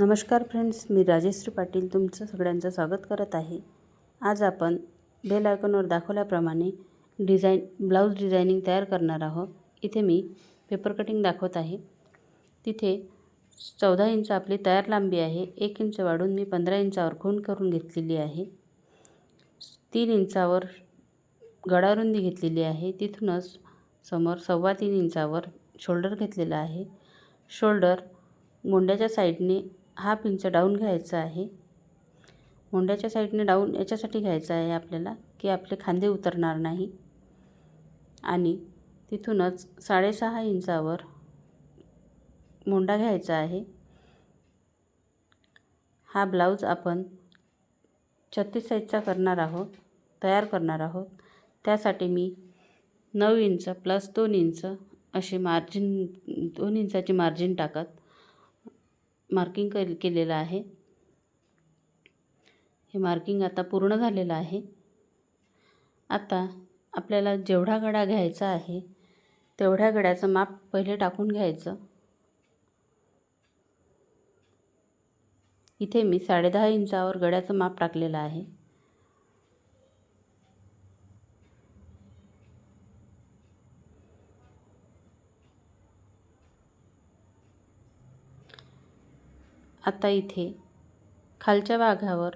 नमस्कार फ्रेंड्स मी राजेश्री पाटील तुमचं सगळ्यांचं स्वागत करत आहे. आज आपण बेल आयकॉनवर दाखवल्याप्रमाणे डिझाईन ब्लाऊज डिझायनिंग तयार करणार आहोत. इथे मी पेपर कटिंग दाखवत आहे. तिथे चौदा इंच आपली तयार लांबी आहे. एक इंच वाढून मी पंधरा इंचावर खून करून घेतलेली आहे. तीन इंचावर गडारुंदी घेतलेली आहे. तिथूनच समोर सव्वा तीन इंचावर शोल्डर घेतलेला आहे. शोल्डर मोंड्याच्या साईडने हाफ इंच डाऊन घ्यायचा आहे. मुंड्याच्या साईडने डाऊन याच्यासाठी घ्यायचं आहे आपल्याला की आपले खांदे उतरणार नाही. आणि तिथूनच साडेसहा इंचावर मुंडा घ्यायचा आहे. हा ब्लाऊज आपण छत्तीस साईजचा करणार आहोत तयार करणार आहोत. त्यासाठी मी नऊ इंच प्लस दोन इंच असे मार्जिन दोन इंचाची मार्जिन टाकत मार्किंग कर केलेलं आहे. हे मार्किंग आता पूर्ण झालेलं आहे. आता आपल्याला जेवढा गडा घ्यायचा आहे तेवढ्या गड्याचं माप पहिले टाकून घ्यायचं. इथे मी साडेदहा इंचावर गड्याचं माप टाकलेलं आहे. आता इथे खालच्या भागावर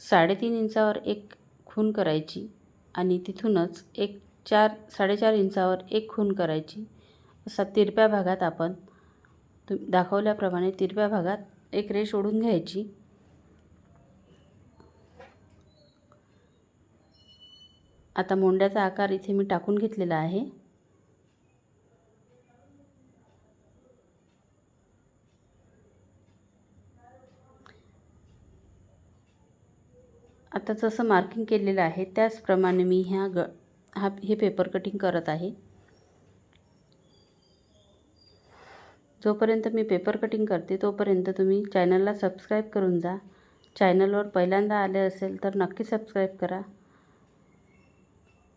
साडेतीन इंचावर एक खून करायची आणि तिथूनच एक चार साडेचार इंचावर एक खून करायची. असा तिरप्या भागात आपण तु दाखवल्याप्रमाणे तिरप्या भागात एक रेष ओढून घ्यायची. आता मोंड्याचा आकार इथे मी टाकून घेतलेला आहे. आता जसं मार्किंग केलेलं आहे त्याचप्रमाणे मी ह्या ग हा हे पेपर कटिंग करत आहे. जोपर्यंत मी पेपर कटिंग करते तोपर्यंत तुम्ही चॅनलला सबस्क्राईब करून जा. चॅनलवर पहिल्यांदा आले असेल तर नक्की सबस्क्राईब करा.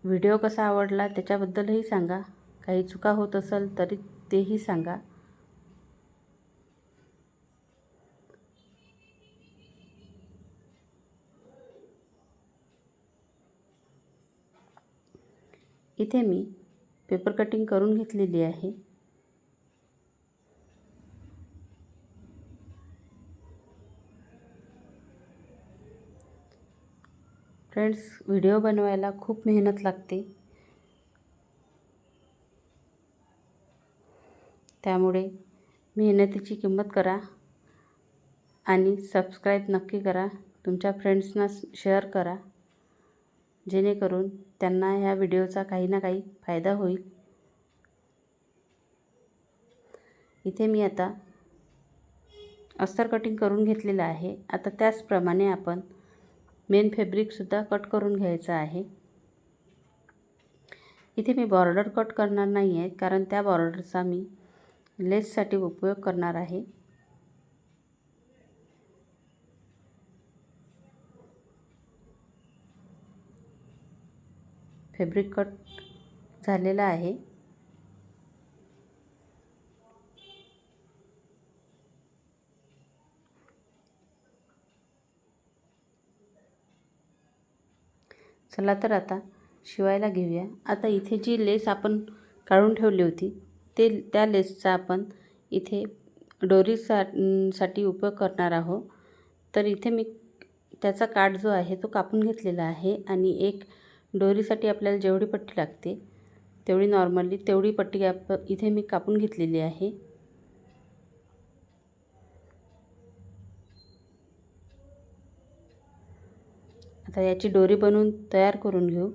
व्हिडिओ कसा आवडला त्याच्याबद्दलही सांगा. काही चुका होत असेल तरी तेही सांगा. इथे मी पेपर कटिंग करून घेतलेली आहे. फ्रेंड्स व्हिडिओ बनवायला खूप मेहनत लागते. त्यामुळे मेहनतीची किंमत करा आणि सबस्क्राईब नक्की करा. तुमच्या फ्रेंड्सना शेअर करा. जेणेकरून त्यांना ह्या व्हिडिओचा काही ना काही फायदा होईल. इथे मी आता अस्तर कटिंग करून घेतलेलं आहे. आता त्याचप्रमाणे आपण मेन फॅब्रिकसुद्धा कट करून घ्यायचं आहे. इथे मी बॉर्डर कट करणार नाही आहे कारण त्या बॉर्डरचा मी लेससाठी उपयोग करणार आहे. फॅब्रिक कट झालेला आहे. चला तर आता शिवायला घेऊया. आता इथे जी लेस आपण काढून ठेवली होती ते त्या लेसचा आपण इथे डोरीसा साठी उपयोग करणार आहोत. तर इथे मी त्याचा काठ जो आहे तो कापून घेतलेला आहे आणि एक डोरीसाठी आपल्याला जेवढी पट्टी लागते तेवढी नॉर्मली तेवढी पट्टी आप इथे मी कापून घेतलेली आहे. आता याची डोरी बनवून तयार करून घेऊ.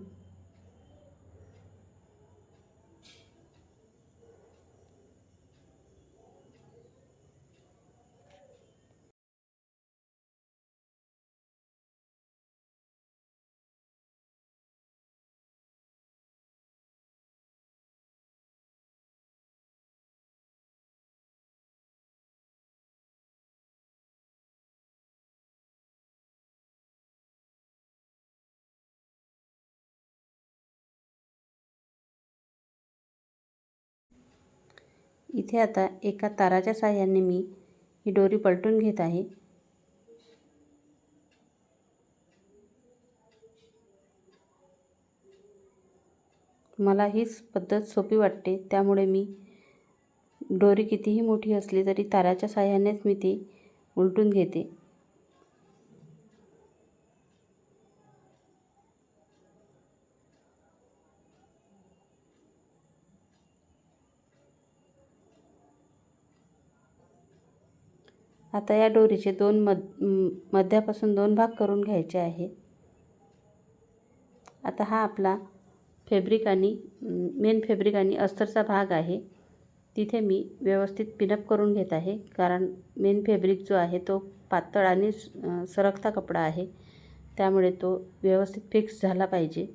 इथे आता एका ताराच्या साह्याने मी ही दोरी पलटून घेत आहे. मला हीच पद्धत सोपी वाटते त्यामुळे मी दोरी कितीही मोठी असली तरी ताराच्या साह्यानेच मी ती उलटून घेते. आता या दोरीचे दोन मध मध्यापासून दोन भाग करून घ्यायचे आहे. आता हा आपला फेब्रिक आणि मेन फेब्रिक आणि अस्तरचा भाग आहे. तिथे मी व्यवस्थित पिनअप करून घेत आहे. कारण मेन फेब्रिक जो आहे तो पातळ आणि सरकता कपडा आहे. त्यामुळे तो व्यवस्थित फिक्स झाला पाहिजे.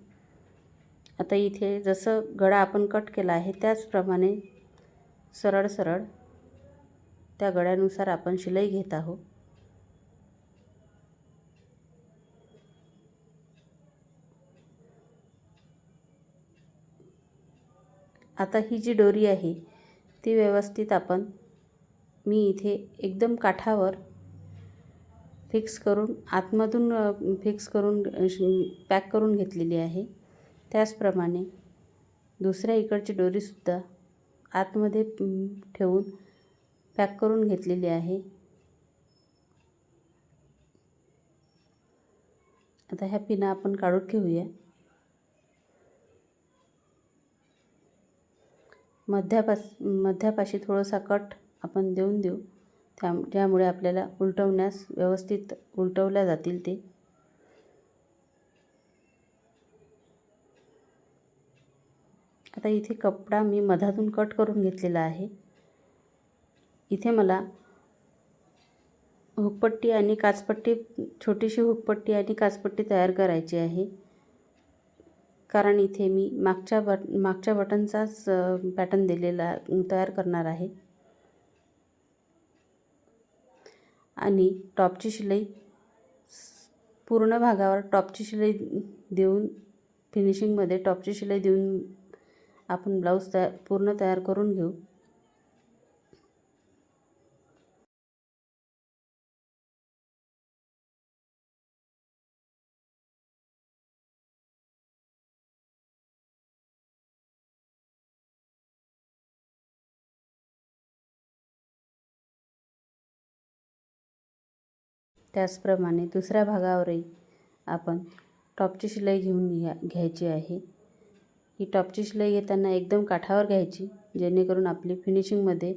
आता इथे जसं गळा आपण कट केला आहे त्याचप्रमाणे सरळ सरळ त्या गळ्यानुसार आपण शिलाई घेत आहोत. आता ही जी दोरी आहे ती व्यवस्थित आपण मी इथे एकदम काठावर फिक्स करून आतमधून फिक्स करून पॅक करून घेतलेली आहे. त्याचप्रमाणे दुसऱ्या इकडची दोरीसुद्धा आतमध्ये ठेवून पॅक करून घेतलेली आहे. आता ह्या पिना आपण काढून घेऊया मध्यापास मध्यापाशी थोडासा कट आपण देऊन देऊ. त्या ज्यामुळे आपल्याला उलटवण्यास व्यवस्थित उलटवल्या जातील ते. आता इथे कपडा मी मधातून कट करून घेतलेला आहे. इथे मला हुकपट्टी आणि काचपट्टी छोटीशी हुकपट्टी आणि काचपट्टी तयार करायची आहे. कारण इथे मी मागच्या बट मागच्या बटनचाच पॅटर्न दिलेला तयार करणार आहे. आणि टॉपची शिलाई पूर्ण भागावर टॉपची शिलाई देऊन फिनिशिंगमध्ये टॉपची शिलाई देऊन आपण ब्लाऊज तया पूर्ण तयार करून घेऊ. त्याचप्रमाणे दुसऱ्या भागावरही आपण टॉपची शिलाई घेऊन घ्या घ्यायची आहे. ही टॉपची शिलाई घेताना एकदम काठावर घ्यायची जेणेकरून आपली फिनिशिंगमध्ये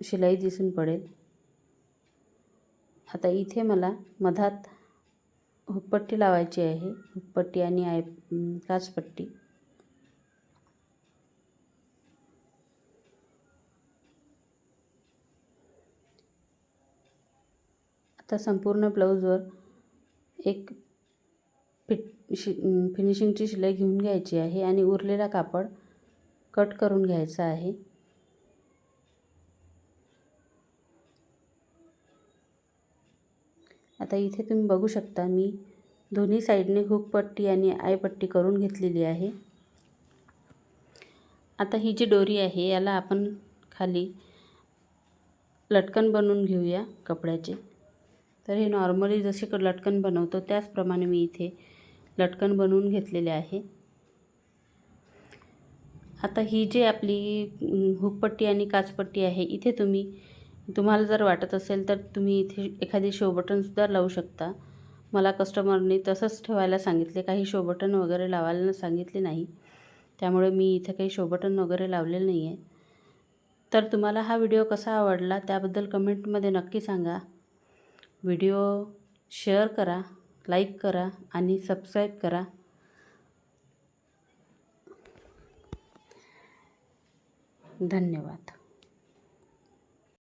शिलाई दिसून पडेल. आता इथे मला मधात हुकपट्टी लावायची आहे हुकपट्टी आणि आय काचपट्टी. आता संपूर्ण ब्लाऊजवर एक फिट शि फिनिशिंगची शिलाई घेऊन घ्यायची आहे आणि उरलेला कापड कट करून घ्यायचा आहे. आता इथे तुम्ही बघू शकता मी दोन्ही साईडने हुकपट्टी आणि आयपट्टी करून घेतलेली आहे. आता ही जी डोरी आहे याला आपण खाली लटकन बनवून घेऊया कपड्याचे. तर हे नॉर्मली जसे क लटकन बनवतो त्याचप्रमाणे मी इथे लटकन बनवून घेतलेले आहे. आता ही जी आपली हुकपट्टी आणि काचपट्टी आहे इथे तुम्ही तुम्हाला जर वाटत असेल तर तुम्ही इथे एखादी शो बटनसुद्धा लावू शकता. मला कस्टमरने तसंच ठेवायला सांगितले काही शो बटन वगैरे लावायला सांगितले नाही. त्यामुळे मी इथे काही शो बटन वगैरे लावलेलं नाही आहे तर तुम्हाला हा व्हिडिओ कसा आवडला त्याबद्दल कमेंटमध्ये नक्की सांगा. व्हिडिओ शेअर करा लाईक करा आणि सबस्क्राईब करा. धन्यवाद.